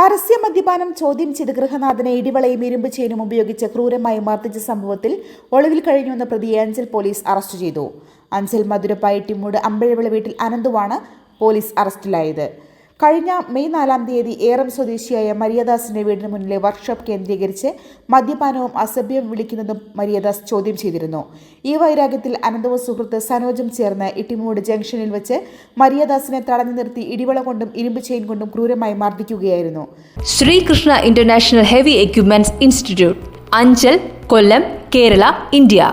പരസ്യ മദ്യപാനം ചോദ്യം ചെയ്ത് ഗൃഹനാഥനെ ഇടിവളയും ഇരുമ്പ് ചെയിനും ഉപയോഗിച്ച് ക്രൂരമായി മർദ്ദിച്ച സംഭവത്തിൽ ഒളിവിൽ കഴിഞ്ഞുവെന്ന പ്രതിയെ അഞ്ചൽ പോലീസ് അറസ്റ്റ് ചെയ്തു. അഞ്ചൽ മധുരപ്പായി ടിമ്മൂട് അമ്പഴവിള വീട്ടിൽ അനന്തുവാണ് പോലീസ് അറസ്റ്റിലായത്. കഴിഞ്ഞ മെയ് നാലാം തീയതി ഏറം സ്വദേശിയായ മരിയദാസിന്റെ വീടിന് മുന്നിലെ വർക്ക്ഷോപ്പ് കേന്ദ്രീകരിച്ച് മദ്യപാനവും അസഭ്യം വിളിക്കുന്നതും മരിയദാസ് ചോദ്യം ചെയ്തിരുന്നു. ഈ വൈരാഗ്യത്തിൽ അനന്തവും സുഹൃത്ത് സനോജും ചേർന്ന് ഇട്ടിമൂട് ജംഗ്ഷനിൽ വെച്ച് മരിയദാസിനെ തടഞ്ഞു നിർത്തി ഇടിവള കൊണ്ടും ഇരുമ്പ് ചെയിൻ കൊണ്ടും ക്രൂരമായി മർദ്ദിക്കുകയായിരുന്നു. Sreekrishna international heavy equipments institute Anchal Kollam Kerala India.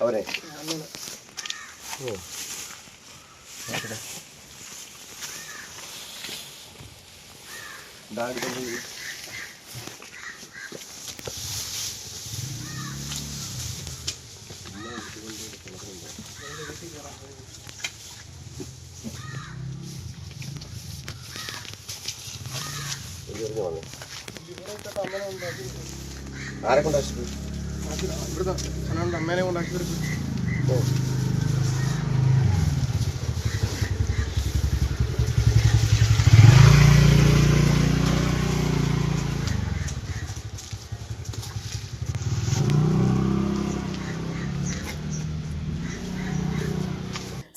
ಅವರೇ ಓ ದಾಡಿ ಬಂದಿದ್ದೀವಿ ഇത് വന്നു. അങ്ങനെ ഉണ്ടാക്കി ಆರೇ ಕೊಂಡು ಹಾಕ್ಸ್ಬೇಕು ಅದ್ರ ಅದ್ರದ್ದು ಹನ್ನೊಂದು ಮೇಲೆ ಒಂದು ಹಾಕಿದ್ರೆ ಓ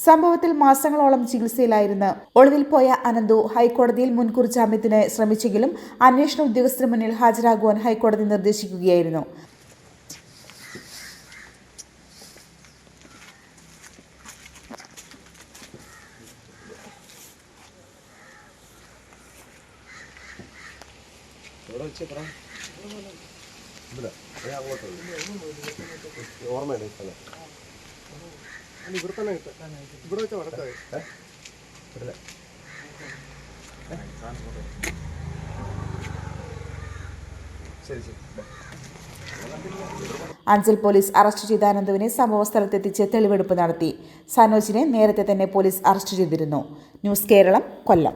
സംഭവത്തിൽ മാസങ്ങളോളം ചികിത്സയിലായിരുന്ന. ഒളിവിൽ പോയ അനന്തു ഹൈക്കോടതിയിൽ മുൻകൂർ ജാമ്യത്തിന് ശ്രമിച്ചെങ്കിലും അന്വേഷണ ഉദ്യോഗസ്ഥന് മുന്നിൽ ഹാജരാകുവാൻ ഹൈക്കോടതി നിർദ്ദേശിക്കുകയായിരുന്നു. ഓർമ്മയുണ്ട് സ്ഥലം ഇവിടെ അഞ്ചൽ പോലീസ് അറസ്റ്റ് ചെയ്ത അനന്തുവിനെ സംഭവ സ്ഥലത്തെത്തിച്ച് തെളിവെടുപ്പ് നടത്തി. സനോജിനെ നേരത്തെ തന്നെ പോലീസ് അറസ്റ്റ് ചെയ്തിരുന്നു. News Keralam Kollam.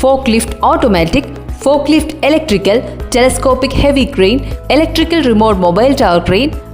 forklift automatic, forklift electrical, telescopic heavy crane, electrical remote mobile tower crane,